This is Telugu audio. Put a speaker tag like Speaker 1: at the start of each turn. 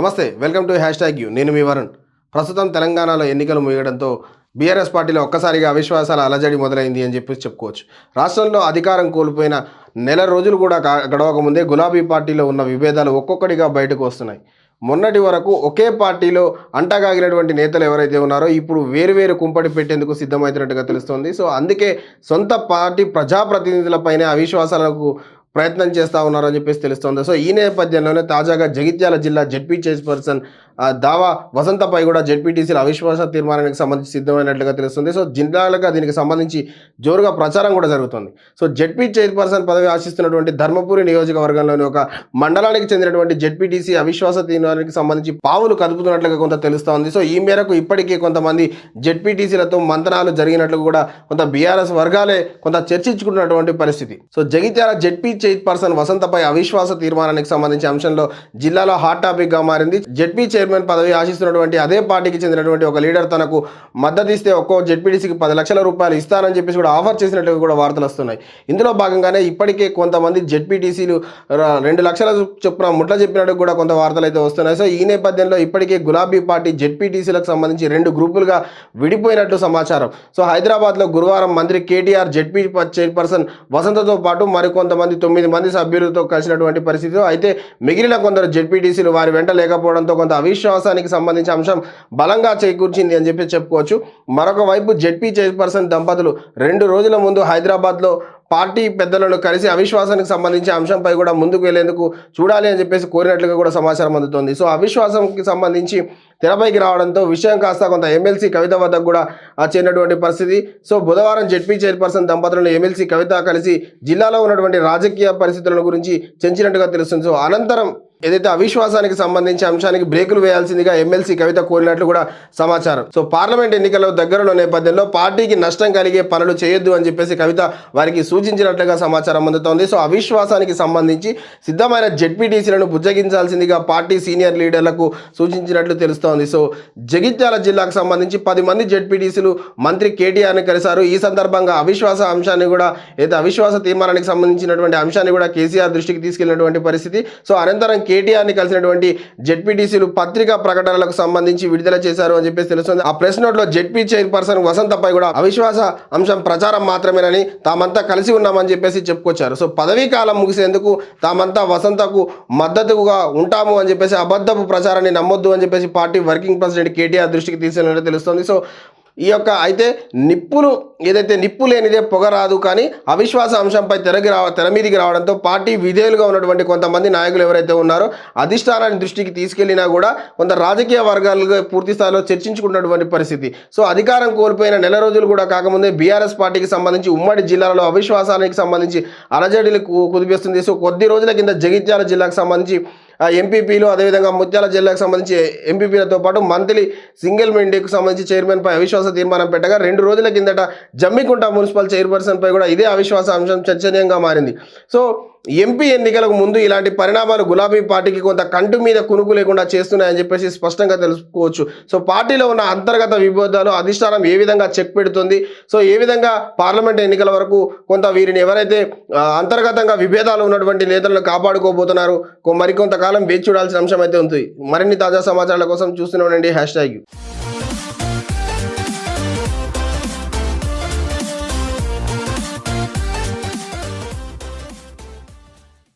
Speaker 1: నమస్తే welcome to hashtag you. నేను మీ వరుణ్. ప్రస్తుతం తెలంగాణలో ఎన్నికలు ముగియడంతో బీఆర్ఎస్ పార్టీలో ఒక్కసారిగా అవిశ్వాసాల అలజడి మొదలైంది అని చెప్పి చెప్పుకోవచ్చు. రాష్ట్రంలో అధికారం కోల్పోయిన నెల రోజులు కూడా గడవకముందే గులాబీ పార్టీలో ఉన్న విభేదాలు ఒక్కొక్కటిగా బయటకు వస్తున్నాయి. మొన్నటి వరకు ఒకే పార్టీలో అంటగాగినటువంటి నేతలు ఎవరైతే ఉన్నారో ఇప్పుడు వేరువేరు కుంపటి పెట్టేందుకు సిద్ధమవుతున్నట్టుగా తెలుస్తోంది. సో అందుకే సొంత పార్టీ ప్రజాప్రతినిధులపైనే అవిశ్వాసాలకు ప్రయత్నం చేస్తూ ఉన్నారని చెప్పేసి తెలుస్తోంది. సో ఈ నేపథ్యంలోనే తాజాగా జగిత్యాల జిల్లా జడ్పీ చైర్పర్సన్ దావా వసంతపై కూడా జెడ్పీటీసీల అవిశ్వాస తీర్మానానికి సంబంధించి సిద్ధమైనట్లుగా తెలుస్తుంది. సో జిల్లాలుగా దీనికి సంబంధించి జోరుగా ప్రచారం కూడా జరుగుతుంది. సో జడ్పీ చైర్పర్సన్ పదవి ఆశిస్తున్నటువంటి ధర్మపురి నియోజకవర్గంలోని ఒక మండలానికి చెందినటువంటి జడ్పీటీసీ అవిశ్వాస తీర్మానానికి సంబంధించి పావులు కదుపుతున్నట్లుగా కొంత తెలుస్తోంది. సో ఈ మేరకు ఇప్పటికీ కొంతమంది జడ్పీటీసీలతో మంతనాలు జరిగినట్లు కూడా కొంత బీఆర్ఎస్ వర్గాలే కొంత చర్చించుకున్నటువంటి పరిస్థితి. సో జగిత్యాల జడ్పీ చైర్పర్సన్ వసంతపై అవిశ్వాస తీర్మానానికి సంబంధించి అంశంలో జిల్లాలో హాట్ టాపిక్గా మారింది. మారింది జడ్పీ చైర్మన్ పదవి ఆశిస్తున్నటువంటి అదే పార్టీకి చెందినటువంటి ఒక లీడర్ తనకు మద్దతు ఇస్తే ఒక్కో జెడ్పీటీసీకి పది లక్షల రూపాయలు ఇస్తానని చెప్పేసి కూడా ఆఫర్ చేసినట్టుగా కూడా వార్తలు వస్తున్నాయి. ఇందులో భాగంగానే ఇప్పటికే కొంతమంది జెడ్పీటీసీలు రెండు లక్షల చొప్పున ముట్ల చెప్పినట్టు కూడా కొంత వార్తలు అయితే వస్తున్నాయి. సో ఈ నేపథ్యంలో ఇప్పటికే గులాబీ పార్టీ జెడ్పీటీసీలకు సంబంధించి రెండు గ్రూపులుగా విడిపోయినట్లు సమాచారం. సో హైదరాబాద్లో గురువారం మంత్రి కేటీఆర్ జెడ్పీ చైర్పర్సన్ వసంతతో పాటు మరికొంతమంది తొమ్మిది మంది సభ్యులతో కలిసినటువంటి పరిస్థితిలో అయితే మిగిలిన కొందరు జెడ్పీటీసీలు వారి వెంట లేకపోవడంతో కొంత విశ్వాసానికి సంబంధించిన అంశం బలంగా చేకూర్చింది అని చెప్పి చెప్పుకోవచ్చు. మరొక వైపు చైర్పర్సన్ దంపతులు రెండు రోజుల ముందు హైదరాబాద్లో పార్టీ పెద్దలను కలిసి అవిశ్వాసానికి సంబంధించిన అంశంపై కూడా ముందుకు వెళ్ళేందుకు చూడాలి అని చెప్పేసి కోరినట్లుగా కూడా సమాచారం అందుతోంది. సో అవిశ్వాసంకి సంబంధించి తెరపైకి రావడంతో విషయం కాస్త కొంత ఎమ్మెల్సీ కవిత వద్దకు కూడా ఆ చేరినటువంటి పరిస్థితి. సో బుధవారం జెడ్పీ చైర్పర్సన్ దంపతులను ఎమ్మెల్సీ కవిత కలిసి జిల్లాలో ఉన్నటువంటి రాజకీయ పరిస్థితుల గురించి చెంచినట్టుగా తెలుస్తుంది. సో అనంతరం ఏదైతే అవిశ్వాసానికి సంబంధించి అంశానికి బ్రేకులు వేయాల్సిందిగా ఎమ్మెల్సీ కవిత కోరినట్లు కూడా సమాచారం. సో పార్లమెంట్ ఎన్నికల దగ్గరలో నేపథ్యంలో పార్టీకి నష్టం కలిగే పనులు చేయొద్దు అని చెప్పేసి కవిత వారికి సూచించినట్లుగా సమాచారం అందుతోంది. సో అవిశ్వాసానికి సంబంధించి సిద్ధమైన జెడ్పీటీసీలను బుజ్జగించాల్సిందిగా పార్టీ సీనియర్ లీడర్లకు సూచించినట్లు తెలుస్తోంది. సో జగిత్యాల జిల్లాకు సంబంధించి పది మంది జెడ్పీటీసీలు మంత్రి కేటీఆర్ని కలిశారు. ఈ సందర్భంగా అవిశ్వాస అంశాన్ని కూడా ఏదైతే అవిశ్వాస తీర్మానానికి సంబంధించినటువంటి అంశాన్ని కూడా కేసీఆర్ దృష్టికి తీసుకెళ్ళినటువంటి పరిస్థితి. సో అనంతరం కేటీఆర్ని కలిసినటువంటి జెడ్పీటీసీలు పత్రికా ప్రకటనలకు సంబంధించి విడుదల చేశారు అని చెప్పేసి తెలుస్తుంది. ఆ ప్రెస్ నోట్లో జెడ్పీ చైర్పర్సన్ వసంతపై కూడా అవిశ్వాస అంశం ప్రచారం మాత్రమేనని తామంతా కలిసి ఉన్నామని చెప్పేసి చెప్పుకొచ్చారు. సో పదవీ కాలం ముగిసేందుకు తామంతా వసంతకు మద్దతుగా ఉంటాము అని చెప్పేసి అబద్ధపు ప్రచారాన్ని నమ్మొద్దు అని చెప్పేసి పార్టీ వర్కింగ్ ప్రెసిడెంట్ కేటీఆర్ దృష్టికి తీసుకెళ్ళినట్టు తెలుస్తుంది. సో ఈ యొక్క అయితే నిప్పులు ఏదైతే నిప్పు లేనిదే పొగ రాదు కానీ అవిశ్వాస అంశంపై తెరకి రావ తెర మీదికి రావడంతో పార్టీ విధేయులుగా ఉన్నటువంటి కొంతమంది నాయకులు ఎవరైతే ఉన్నారో అధిష్టానాన్ని దృష్టికి తీసుకెళ్ళినా కూడా కొంత రాజకీయ వర్గాలుగా పూర్తి స్థాయిలో చర్చించుకున్నటువంటి పరిస్థితి. సో అధికారం కోల్పోయిన నెల రోజులు కూడా కాకముందే బీఆర్ఎస్ పార్టీకి సంబంధించి ఉమ్మడి జిల్లాలో అవిశ్వాసానికి సంబంధించి అలజడిలు కు- సో కొద్ది రోజుల కింద జగిత్యాల జిల్లాకు సంబంధించి ఎంపీపీలు అదేవిధంగా ముత్యాల జిల్లాకు సంబంధించి ఎంపీపీలతో పాటు మంత్లీ సింగిల్ విండోకి సంబంధించి చైర్మన్ పై అవిశ్వాస తీర్మానం పెట్టగా రెండు రోజుల కిందట జమ్మికుంట మున్సిపల్ చైర్పర్సన్ పై కూడా ఇదే అవిశ్వాస అంశం చర్చనీయంగా మారింది. సో ఎంపీ ఎన్నికలకు ముందు ఇలాంటి పరిణామాలు గులాబీ పార్టీకి కొంత కంటు మీద కునుకు లేకుండా చేస్తున్నాయని చెప్పేసి స్పష్టంగా తెలుసుకోవచ్చు. సో పార్టీలో ఉన్న అంతర్గత విభేదాలు అధిష్టానం ఏ విధంగా చెక్ పెడుతుంది? సో ఏ విధంగా పార్లమెంట్ ఎన్నికల వరకు కొంత వీరిని ఎవరైతే అంతర్గతంగా విభేదాలు ఉన్నటువంటి నేతలను కాపాడుకోబోతున్నారు కొ- కొంతకాలం వేచి చూడాల్సిన అంశం అయితే ఉంది. మరిన్ని తాజా సమాచారాల కోసం చూస్తూనే ఉండండి. Hash tag